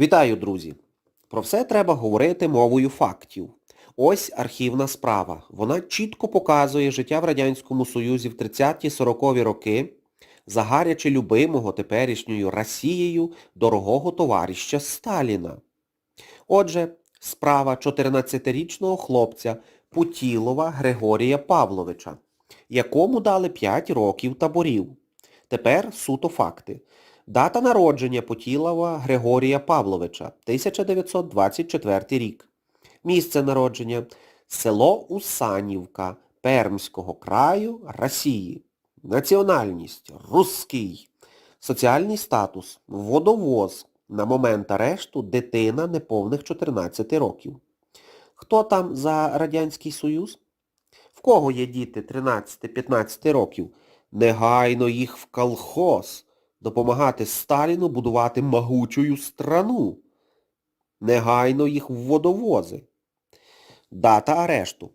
Вітаю, друзі! Про все треба говорити мовою фактів. Ось архівна справа. Вона чітко показує життя в Радянському Союзі в 30-40-ві роки за гаряче любимого теперішньою Росією дорогого товарища Сталіна. Отже, справа 14-річного хлопця Путілова Григорія Павловича, якому дали 5 років таборів. Тепер суто факти. Дата народження Путілова Григорія Павловича, 1924 рік. Місце народження – село Усанівка Пермського краю Росії. Національність – русський. Соціальний статус – водовоз. На момент арешту дитина неповних 14 років. Хто там за Радянський Союз? В кого є діти 13-15 років? Негайно їх в колхоз. Допомагати Сталіну будувати могучую страну. Негайно їх в водовози. Дата арешту.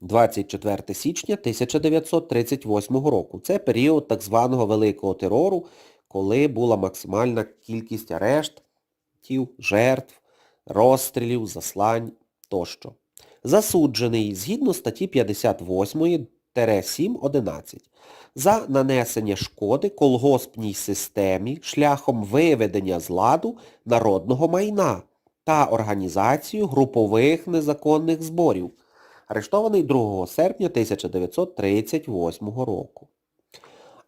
24 січня 1938 року. Це період так званого Великого терору, коли була максимальна кількість арештів, жертв, розстрілів, заслань тощо. Засуджений згідно статті 58-7.11 за нанесення шкоди колгоспній системі шляхом виведення з ладу народного майна та організацію групових незаконних зборів, арештований 2 серпня 1938 року.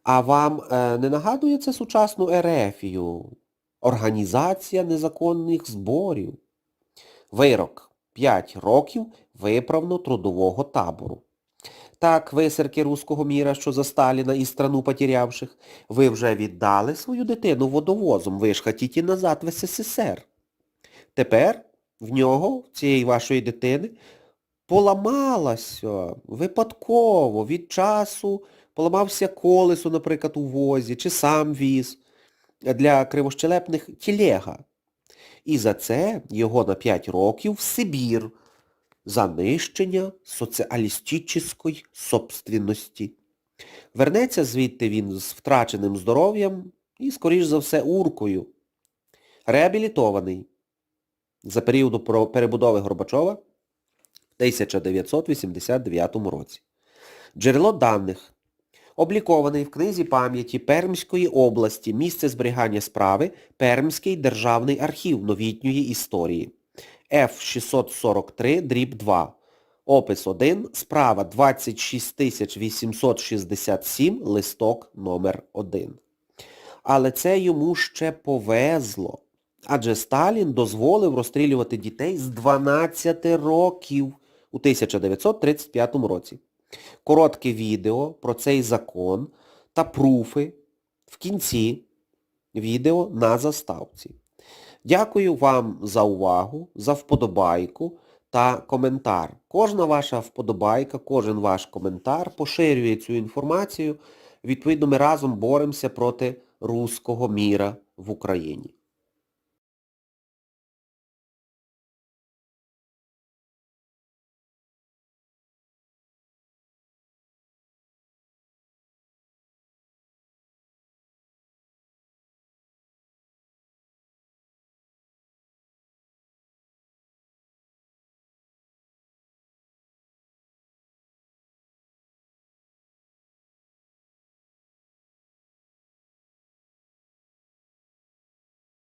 А вам е, не нагадує це сучасну Ерефію? Організація незаконних зборів. Вирок 5 років виправно-трудового табору. Так, висерки руського міра, що за Сталіна і страну потерявших, ви вже віддали свою дитину водовозом, ви ж хотіте назад в СССР. Тепер в нього, цієї вашої дитини, поламалося випадково від часу, поламався колесо, наприклад, у возі, чи сам віз для кривощелепних тілега. І за це його на 5 років в Сибір за нищення соціалістичної собственності. Вернеться звідти він з втраченим здоров'ям і, скоріш за все, уркою. Реабілітований за періоду перебудови Горбачова в 1989 році. Джерело даних. Облікований в книзі пам'яті Пермської області місце зберігання справи Пермський державний архів новітньої історії. F643 дріб 2. Опис 1. Справа 26867 листок номер 1. Але це йому ще повезло. Адже Сталін дозволив розстрілювати дітей з 12 років у 1935 році. Коротке відео про цей закон та пруфи в кінці відео на заставці. Дякую вам за увагу, за вподобайку та коментар. Кожна ваша вподобайка, кожен ваш коментар поширює цю інформацію. Відповідно, ми разом боремося проти руського міра в Україні.